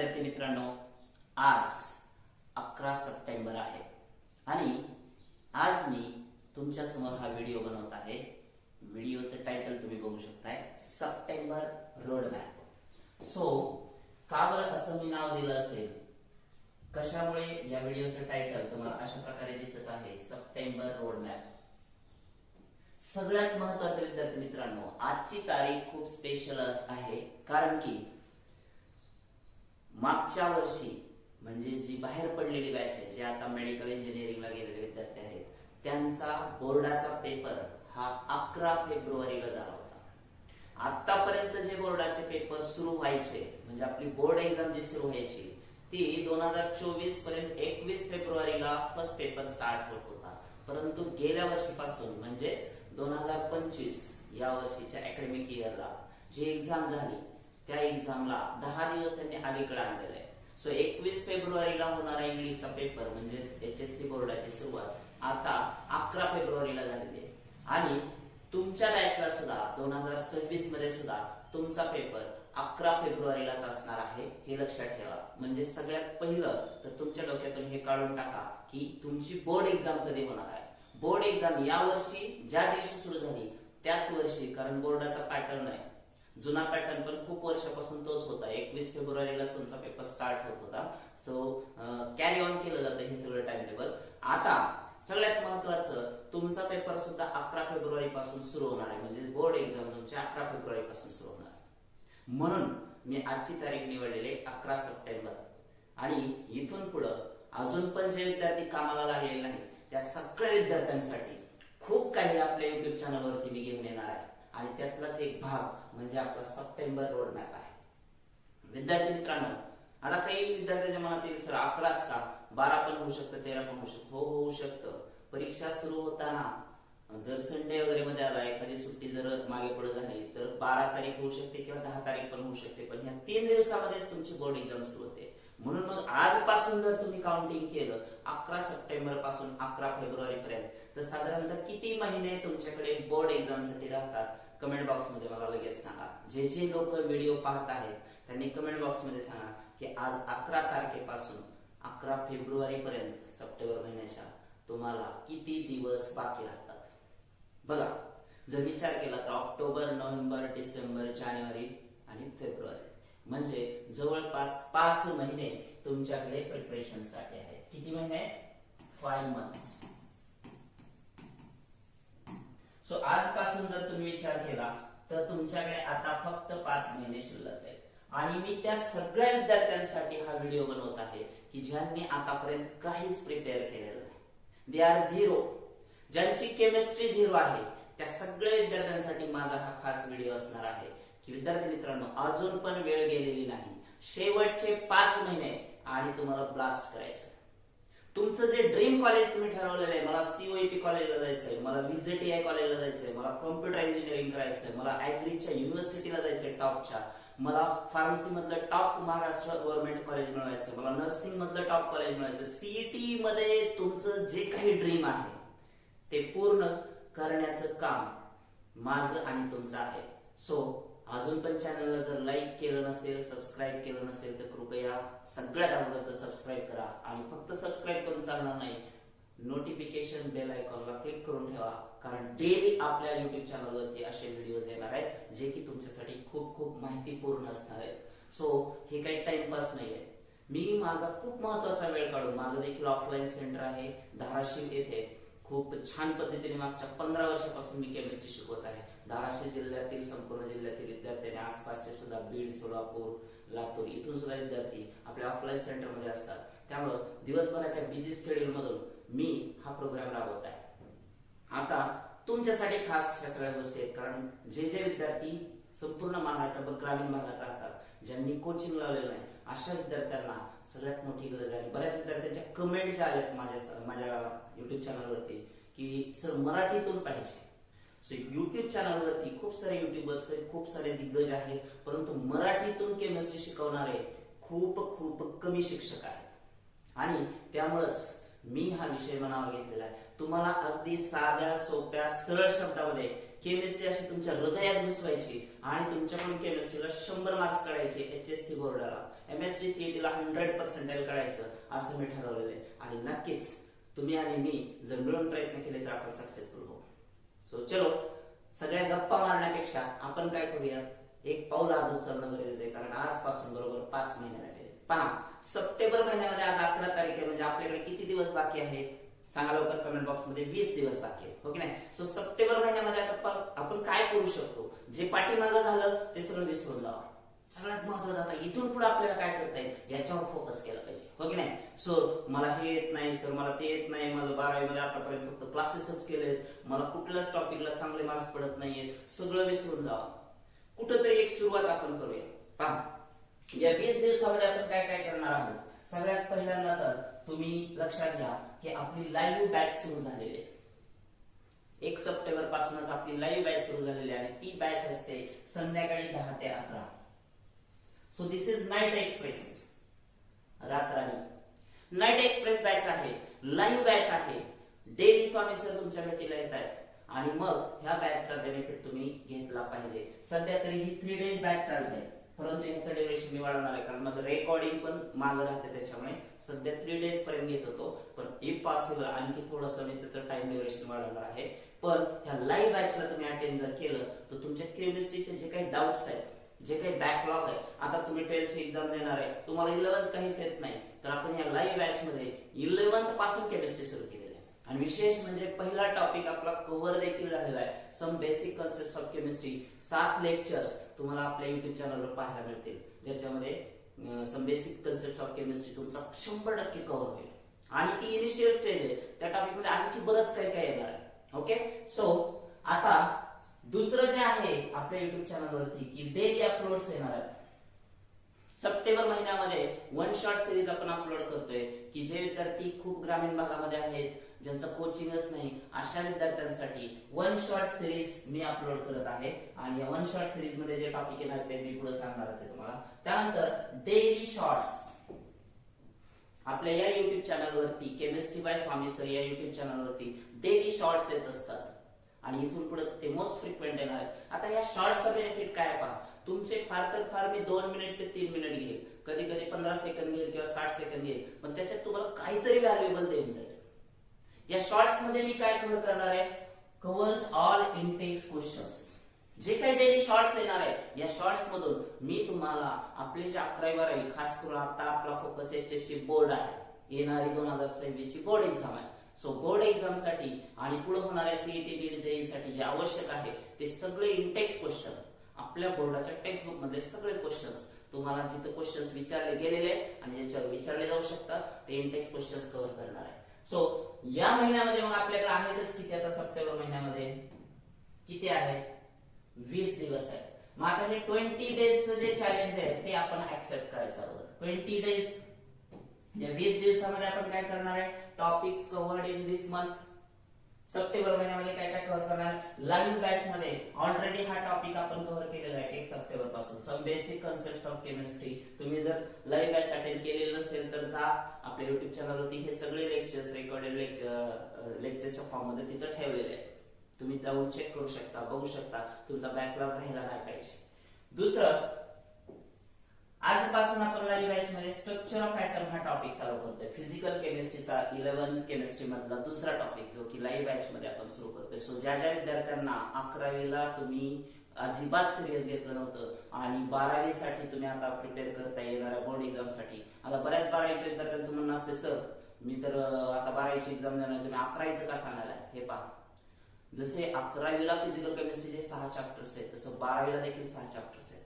विद्यार्थी मित्रांनो आज अकरा सप्टेंबर आहे. आणि आज मी तुमच्यासमोर हा व्हिडिओ बनवत आहे. व्हिडिओचं टायटल तुम्ही बघू शकताय सप्टेंबर रोड मॅप सो का बरं असं मी नाव दिलं असेल? कशामुळे या व्हिडिओचं टायटल तुम्हाला अशा प्रकारे दिसत आहे सप्टेंबर रोड मॅप सगळ्यात महत्वाचं विद्यार्थी मित्रांनो आजची तारीख खूप स्पेशल आहे. कारण की मागच्या वर्षी म्हणजे जी बाहेर पडलेली बॅच आहे जे आता मेडिकल इंजिनिअरिंगला गेलेले विद्यार्थी आहेत त्यांचा बोर्डाचा पेपर हा अकरा फेब्रुवारीला झाला होता. आतापर्यंत जे बोर्डाचे पेपर सुरू व्हायचे म्हणजे आपली बोर्ड एक्झाम जी सुरू व्हायची ती दोन हजार चोवीसपर्यंत एकवीस फेब्रुवारीला फर्स्ट पेपर स्टार्ट होत होता. परंतु गेल्या वर्षीपासून म्हणजेच दोन हजार पंचवीस या वर्षीच्या अकॅडमिक इयरला जी एक्झाम झाली त्या एक्झामला दहा दिवस त्यांनी अलीकडे आणलेलं आहे. सो एकवीस फेब्रुवारीला होणारा इंग्लिशचा पेपर म्हणजेच एच एस सी बोर्डाची सुरुवात. आता अकरा फेब्रुवारीला झालेली आहे. आणि तुमच्या बॅचला सुद्धा दोन हजार सव्वीसमध्ये सुद्धा तुमचा पेपर अकरा फेब्रुवारीलाच असणार आहे हे लक्षात ठेवा. म्हणजे सगळ्यात पहिलं तर तुमच्या डोक्यातून हे काढून टाका की तुमची बोर्ड एक्झाम कधी होणार आहे. बोर्ड एक्झाम या वर्षी ज्या दिवशी सुरू झाली त्याच वर्षी कारण बोर्डाचा पॅटर्न आहे. जुना पॅटर्न पण खूप वर्षापासून तोच होता. एकवीस फेब्रुवारीलाच तुमचा पेपर स्टार्ट होत होता. सो कॅरी ऑन केलं जातं हे सगळं टाइम टेबल आता सगळ्यात महत्वाचं तुमचा पेपर सुद्धा अकरा फेब्रुवारी पासून सुरू होणार आहे. म्हणजे बोर्ड एक्झाम तुमची अकरा फेब्रुवारी पासून सुरू होणार आहे. म्हणून मी आजची तारीख निवडलेली अकरा सप्टेंबर. आणि इथून पुढं अजून पण जे विद्यार्थी कामाला लागलेले नाही त्या सगळ्या विद्यार्थ्यांसाठी खूप काही आपल्या युट्यूब चॅनलवरती मी घेऊन येणार आहे. आणि त्यातलाच एक भाग म्हणजे आपला सप्टेंबर रोड मॅप आहे. विद्यार्थी मित्रांनो आता काही विद्यार्थ्यांच्या मनात येईल सर अकराच का? बारा पण होऊ शकतं तेरा पण होऊ शकतं. हो होऊ शकतं. परीक्षा सुरू होताना जर संडे वगैरे मध्ये आला एखादी सुट्टी जर मागे पुढे झाली तर बारा तारीख होऊ शकते किंवा दहा तारीख पण होऊ शकते. पण ह्या तीन दिवसामध्येच तुमची बोर्ड एक्झाम सुरू होते. म्हणून मग आजपासून जर तुम्ही काउंटिंग केलं अकरा सप्टेंबरपासून अकरा फेब्रुवारी पर्यंत तर साधारणतः किती महिने तुमच्याकडे बोर्ड एक्झामसाठी राहतात कमेंट बॉक्समध्ये मला लगेच सांगा. जे जे लोक व्हिडिओ पाहत आहेत त्यांनी कमेंट बॉक्समध्ये सांगा की आज अकरा तारखेपासून अकरा फेब्रुवारी पर्यंत सप्टेंबर महिन्याच्या तुम्हाला किती दिवस बाकी राहतात? बघा जर विचार केला तर ऑक्टोबर नोव्हेंबर डिसेंबर जानेवारी आणि फेब्रुवारी. म्हणजे जवळपास पाच महिने तुमच्याकडे प्रिपरेशनसाठी आहे. किती महिने? फाय मंथ्स सो आजपासून जर तुम्ही विचार केला तर तुमच्याकडे आता फक्त पाच महिने शिल्लक आहेत. आणि मी त्या सगळ्या विद्यार्थ्यांसाठी हा व्हिडिओ बनवत आहे की ज्यांनी आतापर्यंत काहीच प्रिपेअर केलेलं नाही. दे आर झिरो ज्यांची केमिस्ट्री झिरो आहे त्या सगळ्या विद्यार्थ्यांसाठी माझा हा खास व्हिडिओ असणार आहे. विद्यार्थी मित्रांनो अजून पण वेळ गेलेली नाही. शेवटचे पाच महिने आणि तुम्हाला ब्लास्ट करायचं. तुमचं जे ड्रीम कॉलेज तुम्ही ठरवलेलं आहे मला सीओईपी कॉलेजला जायचंय मला व्हीजेटीआय कॉलेजला जायचंय मला कॉम्प्युटर इंजिनिअरिंग करायचंय मला ऍग्रीच्या युनिव्हर्सिटीला जायचंय टॉपच्या मला फार्मसी मधलं टॉप महाराष्ट्र गव्हर्नमेंट कॉलेज मिळवायचं मला नर्सिंग मधलं टॉप कॉलेज मिळवायचं सीईटी मध्ये तुमचं जे काही ड्रीम आहे ते पूर्ण करण्याचं काम माझं आणि तुमचं आहे. सो अजून पण चॅनलला जर लाईक केलं नसेल सबस्क्राईब केलं नसेल तर कृपया सगळ्यात अगोदर सबस्क्राईब करा. आणि फक्त सबस्क्राईब करून चालणार नाही नोटिफिकेशन बेल आयकॉनला क्लिक करून ठेवा. कारण डेली आपल्या युट्यूब चॅनलवरती असे व्हिडिओज येणार आहेत जे की तुमच्यासाठी खूप खूप माहितीपूर्ण असणार आहेत. सो हे काही टाइमपास नाही आहे मी माझा खूप महत्त्वाचा वेळ काढून माझं देखील ऑफलाईन सेंटर आहे धाराशिव येथे. खूप छान पद्धतीने मागच्या पंधरा वर्षापासून मी केमिस्ट्री शिकवत आहे. धाराशिव जिल्ह्यातील संपूर्ण जिल्ह्यातील विद्यार्थी आणि आसपासचे सुद्धा बीड सोलापूर लातूर इथून सुद्धा विद्यार्थी आपल्या ऑफलाईन सेंटरमध्ये असतात. त्यामुळं दिवसभराच्या बिझी स्केड्यूल मधून मी हा प्रोग्राम राबवत आहे. आता तुमच्यासाठी खास ह्या सगळ्या गोष्टी आहेत. कारण जे जे विद्यार्थी संपूर्ण महाराष्ट्र ग्रामीण भागात राहतात ज्यांनी कोचिंग लावलेलं नाही अशा विद्यार्थ्यांना सगळ्यात मोठी गरज आहे. बऱ्याच विद्यार्थ्यांच्या कमेंट ज्या आल्यात माझ्या माझ्या युट्यूब चॅनलवरती की सर मराठीतून पाहिजे. सो युट्यूब चॅनलवरती खूप सारे युट्यूबर्स आहेत खूप सारे दिग्गज आहेत परंतु मराठीतून केमिस्ट्री शिकवणारे खूप खूप कमी शिक्षक आहेत. आणि त्यामुळंच मी हा विषय मनावर घेतलेला आहे. तुम्हाला अगदी साध्या सोप्या सरळ शब्दामध्ये केमिस्ट्री अशी तुमच्या हृदयात घुसवायची आणि तुमच्याकडून केमिस्ट्रीला शंभर मार्क्स काढायचे एच एस सी बोर्डाला एम एस टी सीईटीला हंड्रेड पर्सेंटाईल काढायचं असं मी ठरवलेलं आहे. आणि नक्कीच तुम्ही आणि मी जर मिळून प्रयत्न केले तर आपण सक्सेसफुल होऊ. सो चलो सगळ्या गप्पा मारण्यापेक्षा आपण काय करूयात? एक पाऊल आज उचलणं गरजेचं आहे कारण आजपासून बरोबर पाच महिने राहिले पहा सप्टेंबर महिन्यामध्ये आज अकरा तारीख आहे म्हणजे आपल्याकडे किती दिवस बाकी आहेत? सांगा लवकर कमेंट बॉक्समध्ये वीस दिवस बाकी आहेत हो ओके नाही? सो सप्टेंबर महिन्यामध्ये आता आपण काय करू शकतो? जे पाठीमागं झालं ते सगळं विसरून जावं. सगळ्यात महत्वाचं आता इथून पुढे आपल्याला काय करता येईल? याच्यावर फोकस केला पाहिजे. हो की नाही? सो मला हे येत नाही सर मला ते येत नाही माझं बारावीमध्ये आतापर्यंत फक्त क्लासेसच केलेत. मला कुठल्याच टॉपिकला चांगले मार्क्स पडत नाहीये सगळं विसरून जावं. कुठंतरी एक सुरुवात आपण करूया. पहा. या वीस दिवसामध्ये आपण काय काय करणार आहोत? सगळ्यात पहिल्यांदा तर तुम्ही लक्षात घ्या की आपली लाईव्ह बॅच सुरू झालेली आहे. एक सप्टेंबर पासूनच आपली लाईव्ह बॅच सुरू झालेली आहे आणि ती बॅच असते संध्याकाळी दहा ते अकरा. So this is night express रात्रानी. Night express batch आहे. लाईव्ह बॅच आहे. डेली स्वामी सर तुमच्या भेटीला येत आहेत. आणि मग ह्या बॅचचा बेनिफिट तुम्ही घेतला पाहिजे. सध्या तरी ही थ्री डेज बॅच चालते. परंतु ह्याचं ड्युरेशन मी वाढवणार आहे. कारण माझं रेकॉर्डिंग पण मागं राहते त्याच्यामुळे सध्या थ्री डेज पर्यंत घेत होतो. पण इफ पॉसिबल आणखी थोडंसं मी त्याचं टाइम ड्युरेशन वाढवणार आहे. पण ह्या लाईव्ह बॅचला तुम्ही अटेंड जर केलं तर तुमच्या केमिस्ट्रीचे जे काही डाऊट्स आहेत जे काही बॅकलॉग आहे आता तुम्ही ट्वेल्थची एक्झाम देणार आहे तुम्हाला इलेव्हन्थ काहीच येत नाही. तर आपण या लाईव्ह बॅच मध्ये इलेव्हन्थपासून केमिस्ट्री सुरू केलेली आहे. आणि विशेष म्हणजे पहिला टॉपिक आपला कव्हर देखील झालेला आहे. Some basic concept of chemistry सात लेक्चर्स तुम्हाला आपल्या युट्यूब चॅनलवर पाहायला मिळतील. ज्याच्यामध्ये some basic concept of chemistry तुमचा शंभर टक्के कव्हर होईल. आणि ती इनिशियल स्टेज आहे. त्या टॉपिकमध्ये आणखी बरंच काही काही येणार आहे. ओके सो आता दुसरं जे आहे आपल्या युट्यूब चॅनलवरती की डेली अपलोड्स येणार आहेत. सप्टेंबर महिन्यामध्ये वन शॉट सिरीज आपण अपलोड करतोय की जे विद्यार्थी खूप ग्रामीण भागामध्ये आहेत ज्यांचं कोचिंगच नाही अशा विद्यार्थ्यांसाठी वन शॉट सिरीज मी अपलोड करत आहे. आणि या वन शॉट सिरीजमध्ये जे टॉपिक येणार ते मी पुढे सांगणारच आहे तुम्हाला. त्यानंतर डेली शॉर्ट्स आपल्या या युट्यूब चॅनलवरती केमिस्ट्री बाय स्वामी सर या युट्यूब चॅनलवरती डेली शॉर्ट्स येत असतात. आणि इथून पुढे ते मोस्ट फ्रिक्वेंट येणार आहेत. आता या शॉर्ट्सचा बेनिफिट काय पहा? तुमचे फार तर फार मी दोन मिनिट ते तीन मिनिट घेईल. कधी कधी पंधरा सेकंद घेईल किंवा साठ सेकंद घेईल. पण त्याच्यात तुम्हाला काहीतरी व्हॅल्युएबल देऊन जाईल. या शॉर्ट्समध्ये मी काय कव्हर करणार आहे? कव्हर्स ऑल इनटेक्स क्वेश्चन्स जे काही डेली शॉर्ट्स येणार आहे या शॉर्ट्स मधून मी तुम्हाला आपले जे अकरावी बारावी खास करून आता आपला focus H S C board आहे. येणारी दोन हजार सव्वीस ची बोर्ड एक्झाम आहे. सो बोर्ड एक्झामसाठी आणि पुढे होणाऱ्या सीईटी नीट जेईसाठी जे आवश्यक आहे ते सगळे इंटेक्स क्वेश्चन आपल्या बोर्डाच्या टेक्स्ट बुक मधले सगळे क्वेश्चन्स तुम्हाला जिथे क्वेश्चन्स विचारले गेलेले आणि ज्याच्यावर विचारले जाऊ शकतात ते इंटेक्स क्वेश्चन्स कव्हर करणार आहे. सो या महिन्यामध्ये मग आपल्याकडे आहेतच किती आता सप्टेंबर महिन्यामध्ये? किती आहे? वीस दिवस आहेत मग आता हे ट्वेंटी डेजचं जे चॅलेंज आहे ते आपण ऍक्सेप्ट करायचं आहोत. ट्वेंटी डेज या वीस दिवसामध्ये आपण काय करणार आहे? Topics covered in this month September महिन्यामध्ये काय काय कव्हर करणार? लाईव्ह बॅच मध्ये ऑलरेडी हा टॉपिक आपण कव्हर केलेला आहे एक सप्टेंबरपासून some basic concept of chemistry तुम्ही जर लाईव्ह बॅच अटेंड केलेलं नसेल तर जा आपल्या युट्यूब चॅनलवरती हे सगळे लेक्चर्स रेकॉर्डेड लेक्चर लेक्चरच्या फॉर्ममध्ये तिथं ठेवलेले आहेत. तुम्ही जाऊन चेक करू शकता बघू शकता तुमचा बॅकलॉग राहिला नाही पाहिजे. दुसरं आजपासून आपण लाईव्ह बॅच मध्ये स्ट्रक्चर ऑफ ऍटम हा टॉपिक चालू करतोय. फिजिकल केमिस्ट्रीचा इलेव्हन्थ केमिस्ट्री मधला दुसरा टॉपिक जो की लाईव्ह बॅच मध्ये आपण सुरू करतोय. सो ज्या ज्या विद्यार्थ्यांना अकरावीला तुम्ही अजिबात सिरियस घेतलं नव्हतं आणि बारावीसाठी तुम्ही आता प्रिपेअर करता येणाऱ्या बोर्ड एक्झामसाठी आता बऱ्याच बारावीच्या विद्यार्थ्यांचं म्हणणं असते सर मी तर आता बारावीची एक्झाम देणार तुम्ही अकरावीचं का सांगायला हे पहा. जसे अकरावीला फिजिकल केमिस्ट्रीचे सहा चॅप्टर्स आहेत तसं बारावीला देखील सहा चॅप्टर्स आहेत.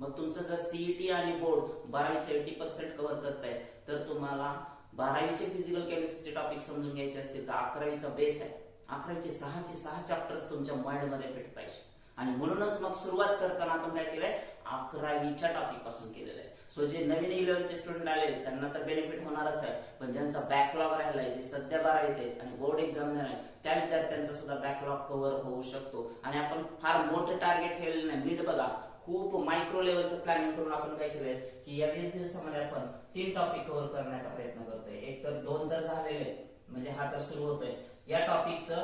मग तुमचं जर सीईटी आणि बोर्ड बारावी एटी पर्सेंट कव्हर करताय तर तुम्हाला बारावीचे फिजिकल केमिस्ट्रीचे टॉपिक समजून घ्यायचे असतील तर अकरावीचा बेस आहे. अकरावीचे सहाचे सहा चॅप्टर्स तुमच्या माइंडमध्ये फिट पाहिजे. आणि म्हणूनच मग सुरुवात करताना आपण काय केलंय? अकरावीच्या टॉपिकपासून केलेलं आहे. सो जे नवीन इलेव्हनचे स्टुडंट आले त्यांना तर बेनिफिट होणारच आहे. पण ज्यांचा बॅकलॉग राहिलाय जे सध्या बारावीत आहेत आणि बोर्ड एक्झाम देणार त्या विद्यार्थ्यांचा सुद्धा बॅकलॉग कव्हर होऊ शकतो. आणि आपण फार मोठं टार्गेट ठेवलेलं नाही. नीट बघा खूप मायक्रो लेवलचं प्लॅनिंग करून आपण काय केलंय की या वीस दिवसामध्ये आपण तीन टॉपिक कव्हर करण्याचा प्रयत्न करतोय. एक तर दोन तर झालेले म्हणजे हा तर सुरू होतोय. या टॉपिकचं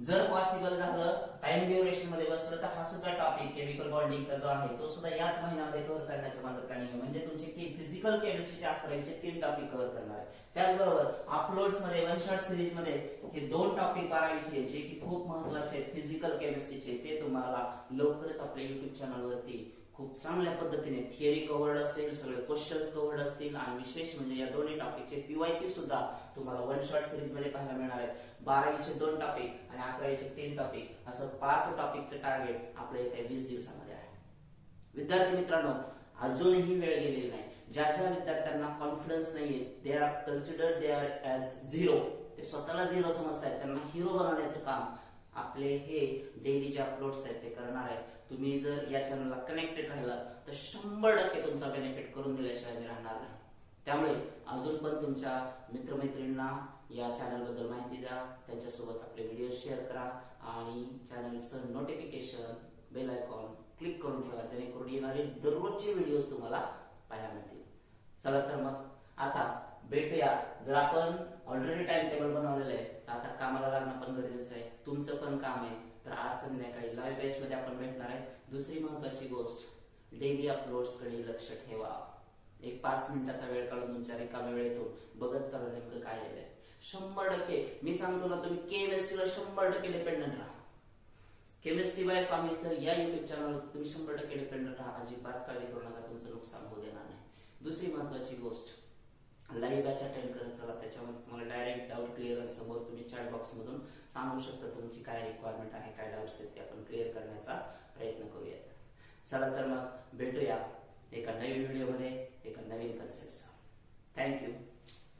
जर पॉसिबल झालं टाइम ड्युरेशनमध्ये बसलं तर हा सुद्धा टॉपिक केमिकल बॉन्डिंगचा जो आहे तो सुद्धा याच महिन्यामध्ये कव्हर करण्याचं माझं प्लॅनिंग आहे. म्हणजे तुमचे फिजिकल केमिस्ट्रीचे अकरावीचे तीन टॉपिक कव्हर करणार आहे. त्याचबरोबर अपलोड्समध्ये वन शॉट सिरीजमध्ये हे दोन टॉपिक बारावीचे जे की खूप महत्त्वाचे आहेत. फिजिकल केमिस्ट्रीचे ते तुम्हाला लवकरच आपल्या युट्यूब चॅनलवरती खूप चांगल्या पद्धतीने थिअरी कव्हर्ड असेल सगळे क्वेश्चन्स कव्हर्ड असतील आणि विशेष म्हणजे या दोन्ही टॉपिकचे पीवायकी सुद्धा तुम्हाला वन शॉर्ट सिरीजमध्ये पाहायला मिळणार आहे. बारावीचे दोन टॉपिक आणि अकरावीचे तीन टॉपिक असं पाच टॉपिकचं टार्गेट आपल्या येत्या वीस दिवसामध्ये आहे. विद्यार्थी मित्रांनो अजूनही वेळ गेलेली नाही. ज्या ज्या विद्यार्थ्यांना कॉन्फिडन्स नाहीये they are considered they are as zero ते स्वतःला झिरो समजतायत. त्यांना हिरो बनवण्याचं काम आपले हे डेली जे अपलोड्स आहेत ते करणार आहेत. तुम्ही जर या चॅनलला कनेक्टेड राहिला तर शंभर टक्के तुमचा बेनिफिट करून दिल्याशिवाय मी राहणार नाही. त्यामुळे अजून पण तुमच्या मित्रमैत्रिणींना या चॅनलबद्दल माहिती द्या. त्यांच्यासोबत आपले व्हिडिओ शेअर करा आणि चॅनलचं नोटिफिकेशन बेल आयकॉन क्लिक करून ठेवा जेणेकरून येणारे दररोजचे व्हिडिओज तुम्हाला पाहायला मिळतील. चला तर मग आता भेटूया. जर आपण ऑलरेडी टाइम टेबल बनवलेलं आहे तर आता कामाला लागणं पण गरजेचं आहे. तुमचं पण काम आहे. तर आज संध्याकाळी लाईव्ह बॅच मध्ये आपण भेटणार आहे. दुसरी महत्वाची गोष्ट डेली अपलोड्सकडे लक्ष ठेवा. एक पाच मिनिटाचा वेळ काढून तुमच्या रिकाम्या वेळेतून बघत चला नेमकं काय आहे शंभर टक्के. मी सांगतो ना तुम्ही केमिस्ट्रीला शंभर टक्के डिपेंडंट राहा. केमिस्ट्री बाय स्वामी सर या युट्यूब चॅनलवर तुम्ही शंभर टक्के डिपेंडंट राहा. अजिबात काळजी करू नका तुमचं नुकसान होऊ देणार नाही. दुसरी महत्वाची गोष्ट लाईव्ह बॅच अटेंड करत चला. त्याच्यामध्ये तुम्हाला डायरेक्ट डाऊट क्लिअर समोर तुम्ही चॅट बॉक्स मधून सांगू शकता तुमची काय रिक्वायरमेंट आहे काय डाऊट्स आहेत ते आपण क्लिअर करण्याचा प्रयत्न करूयात. चला तर मग भेटूया एका नवीन व्हिडिओमध्ये एका नवीन कन्सेप्टचा थँक्यू